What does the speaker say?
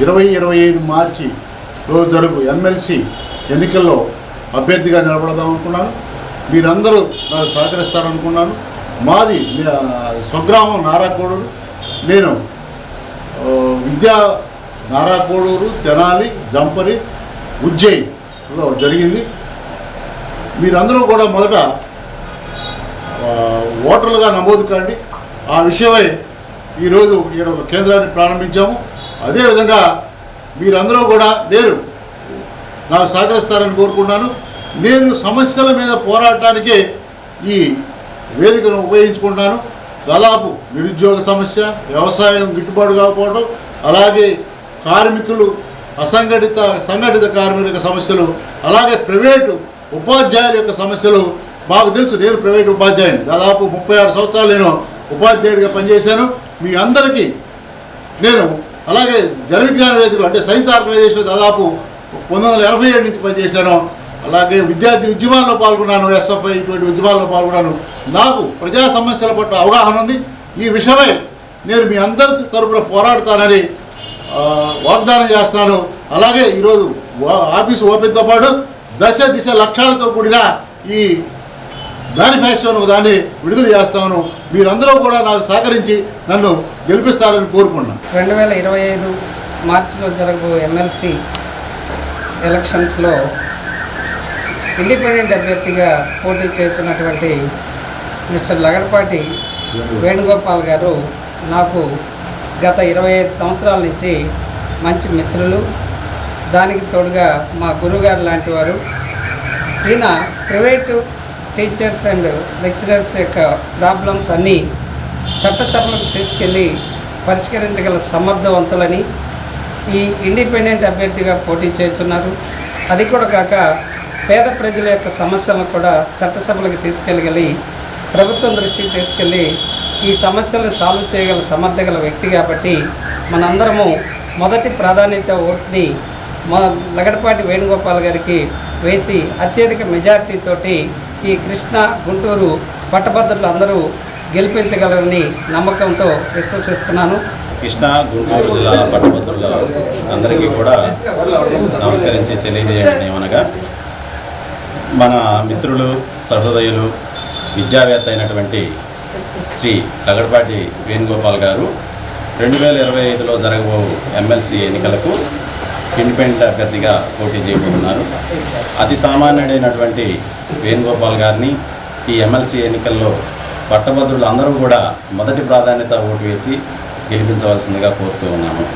ఇరవై ఇరవై ఐదు మార్చి రోజు జరుగు ఎమ్మెల్సీ ఎన్నికల్లో అభ్యర్థిగా నిలబడదాం అనుకున్నాను. మీరందరూ నాకు సహకరిస్తారనుకున్నాను. మాది స్వగ్రామం నారాకోడూరు. నేను విద్యా నారాకోడూరు తెనాలి జంపరి ఉజ్జయిలో జరిగింది. మీరందరూ కూడా మొదట ఓటర్లుగా నమోదు కాండి. ఆ విషయమై ఈరోజు ఈడ ఒక కేంద్రాన్ని ప్రారంభించాము. అదేవిధంగా మీరందరూ కూడా నేను నాకు సహకరిస్తారని కోరుకున్నాను నేను సమస్యల మీద పోరాటానికి ఈ వేదికను ఉపయోగించుకుంటాను దాదాపు నిరుద్యోగ సమస్య వ్యవసాయం గిట్టుబాటు కాకపోవడం అలాగే కార్మికులు అసంఘటిత సంఘటిత కార్మికుల సమస్యలు అలాగే ప్రైవేటు ఉపాధ్యాయుల యొక్క సమస్యలు మాకు తెలుసు నేను ప్రైవేట్ ఉపాధ్యాయుని. దాదాపు ముప్పై ఆరు సంవత్సరాలు నేను ఉపాధ్యాయుడిగా పనిచేశాను. మీ అందరికీ నేను అలాగే జన విజ్ఞాన వేదికలు అంటే సైన్స్ ఆర్గనైజేషన్ దాదాపు పంతొమ్మిది వందల ఎనభై ఏడు నుంచి పనిచేశాను. అలాగే విద్యార్థి ఉద్యమాల్లో పాల్గొన్నాను ఎస్ఎఫ్ఐ ఇటువంటి ఉద్యమాల్లో పాల్గొన్నాను. నాకు ప్రజా సమస్యల పట్ల అవగాహన ఉంది. ఈ విషయమై నేను మీ అందరి తరపున పోరాడతానని వాగ్దానం చేస్తాను అలాగే ఈరోజు ఆఫీసు ఓపెన్తో పాటు దశ దిశ లక్ష్యాలతో కూడిన ఈ మేనిఫెస్టోను దాన్ని విడుదల చేస్తాను మీరందరూ కూడా నాకు సహకరించి నన్ను గెలిపిస్తారని కోరుకుంటున్నాను. రెండు వేల ఇరవై ఐదు మార్చిలో జరగబో ఎమ్మెల్సీ ఎలక్షన్స్లో ఇండిపెండెంట్ అభ్యర్థిగా పోటీ చేస్తున్నటువంటి మిస్టర్ లగడపాటి వేణుగోపాల్ గారు నాకు గత ఇరవై ఐదు సంవత్సరాల నుంచి మంచి మిత్రులు. దానికి తోడుగా మా గురువుగారు లాంటి వారు. ఈయన ప్రైవేటు టీచర్స్ అండ్ లెక్చరర్స్ యొక్క ప్రాబ్లమ్స్ అన్నీ చట్టసభలకు తీసుకెళ్ళి పరిష్కరించగల సమర్థవంతులని ఈ ఇండిపెండెంట్ అభ్యర్థిగా పోటీ చేస్తున్నారు. అది కూడా కాక పేద ప్రజల యొక్క సమస్యలను కూడా చట్టసభలకు తీసుకెళ్ళగలి ప్రభుత్వం దృష్టికి తీసుకెళ్ళి ఈ సమస్యలను సాల్వ్ చేయగల సమర్థగల వ్యక్తి కాబట్టి మనందరము మొదటి ప్రాధాన్యత ఓట్ని మొ లగడపాటి వేణుగోపాల్ గారికి వేసి అత్యధిక మెజార్టీతోటి ఈ కృష్ణ గుంటూరు పట్టభద్రులు అందరూ గెలిపించగలరని నమ్మకంతో విశ్వసిస్తున్నాను. కృష్ణా గుంటూరు జిల్లాల పట్టభద్రుల అందరికీ కూడా నమస్కరించి తెలియజేయడం ఏమనగా మన మిత్రులు సహృదయులు విద్యావేత్త అయినటువంటి శ్రీ లగడపాటి వేణుగోపాల్ గారు రెండు వేల ఇరవై ఐదులో జరగబో ఎమ్మెల్సీ ఎన్నికలకు ఇండిపెండెంట్ అభ్యర్థిగా పోటీ చేయబోతున్నారు. అతి సామాన్యుడైనటువంటి వేణుగోపాల్ గారిని ఈ ఎమ్మెల్సీ ఎన్నికల్లో పట్టభద్రులు అందరూ కూడా మొదటి ప్రాధాన్యత ఓటు వేసి గెలిపించవలసిందిగా కోరుతూ ఉన్నాము.